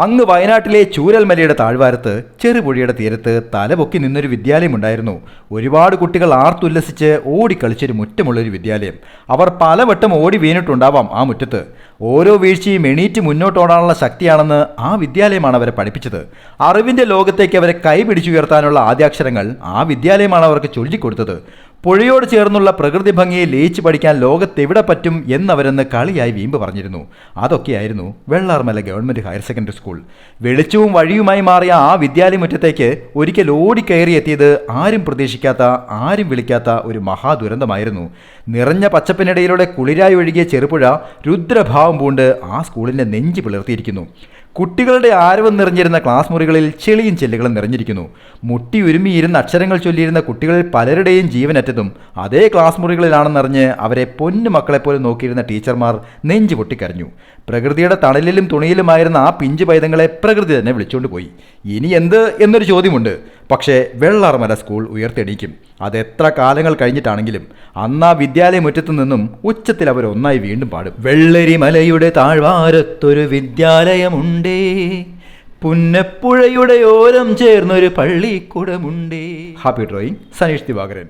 അങ്ങ് വയനാട്ടിലെ ചൂരൽമലയുടെ താഴ്വാരത്ത് ചെറുപുഴയുടെ തീരത്ത് തലപൊക്കി നിന്നൊരു വിദ്യാലയമുണ്ടായിരുന്നു ഒരുപാട് കുട്ടികൾ ആർത്തുല്ലസിച്ച് ഓടിക്കളിച്ചൊരു മുറ്റമുള്ളൊരു വിദ്യാലയം. അവർ പലവട്ടം ഓടി വീണിട്ടുണ്ടാവാം ആ മുറ്റത്ത്. ഓരോ വീഴ്ചയും എണീറ്റ് മുന്നോട്ടോടാനുള്ള ശക്തിയാണെന്ന് ആ വിദ്യാലയമാണ് അവരെ പഠിപ്പിച്ചത്. അറിവിന്റെ ലോകത്തേക്ക് അവരെ കൈപിടിച്ചുയർത്താനുള്ള ആദ്യാക്ഷരങ്ങൾ ആ വിദ്യാലയമാണ് അവർക്ക് ചൊല്ലിക്കൊടുത്തത്. പുഴയോട് ചേർന്നുള്ള പ്രകൃതി ഭംഗിയെ ലയിച്ചു പഠിക്കാൻ ലോകത്തെവിടെ പറ്റും എന്നവരെന്ന് കളിയായി വീമ്പ് പറഞ്ഞിരുന്നു. അതൊക്കെയായിരുന്നു Vellarmala government higher secondary school. വെളിച്ചവും വഴിയുമായി മാറിയ ആ വിദ്യാലയമുറ്റത്തേക്ക് ഒരിക്കൽ ഓടിക്കയറി എത്തിയത് ആരും പ്രതീക്ഷിക്കാത്ത ആരും വിളിക്കാത്ത ഒരു മഹാദുരന്തമായിരുന്നു. നിറഞ്ഞ പച്ചപ്പിനിടയിലൂടെ കുളിരായി ഒഴുകിയ ചെറുപുഴ രുദ്രഭാവം പൂണ്ട് ആ സ്കൂളിന്റെ നെഞ്ചു പിളർത്തിയിരിക്കുന്നു. കുട്ടികളുടെ ആരവം നിറഞ്ഞിരുന്ന ക്ലാസ് മുറികളിൽ ചെളിയും ചെല്ലുകളും നിറഞ്ഞിരിക്കുന്നു. മുട്ടി ഉരുമിയിരുന്ന അക്ഷരങ്ങൾ ചൊല്ലിയിരുന്ന കുട്ടികളിൽ പലരുടെയും ജീവനറ്റതും അതേ ക്ലാസ് മുറികളിലാണെന്നറിഞ്ഞ് അവരെ പൊന്നു മക്കളെപ്പോലെ നോക്കിയിരുന്ന ടീച്ചർമാർ നെഞ്ചു പൊട്ടിക്കരഞ്ഞു. പ്രകൃതിയുടെ തണലിലും തുണിയിലുമായിരുന്ന ആ പിഞ്ചു പൈതങ്ങളെ പ്രകൃതി തന്നെ വിളിച്ചുകൊണ്ട് പോയി. ഇനി എന്ത് എന്നൊരു ചോദ്യമുണ്ട്. പക്ഷേ വെള്ളാർമല സ്കൂൾ ഉയർത്തെണീക്കും. എത്ര കാലങ്ങൾ കഴിഞ്ഞിട്ടാണെങ്കിലും അന്ന് ആ വിദ്യാലയ മുറ്റത്തു നിന്നും ഉച്ചത്തിൽ അവർ ഒന്നായി വീണ്ടും പാടും. വെള്ളരിമലയുടെ താഴ്വാരത്തൊരു വിദ്യാലയമുണ്ടേ. പുന്നപ്പുഴയുടെ ഓരം ചേർന്നൊരു പള്ളിക്കൂടമുണ്ടേ. Happy drawing Saneesh Divakaran.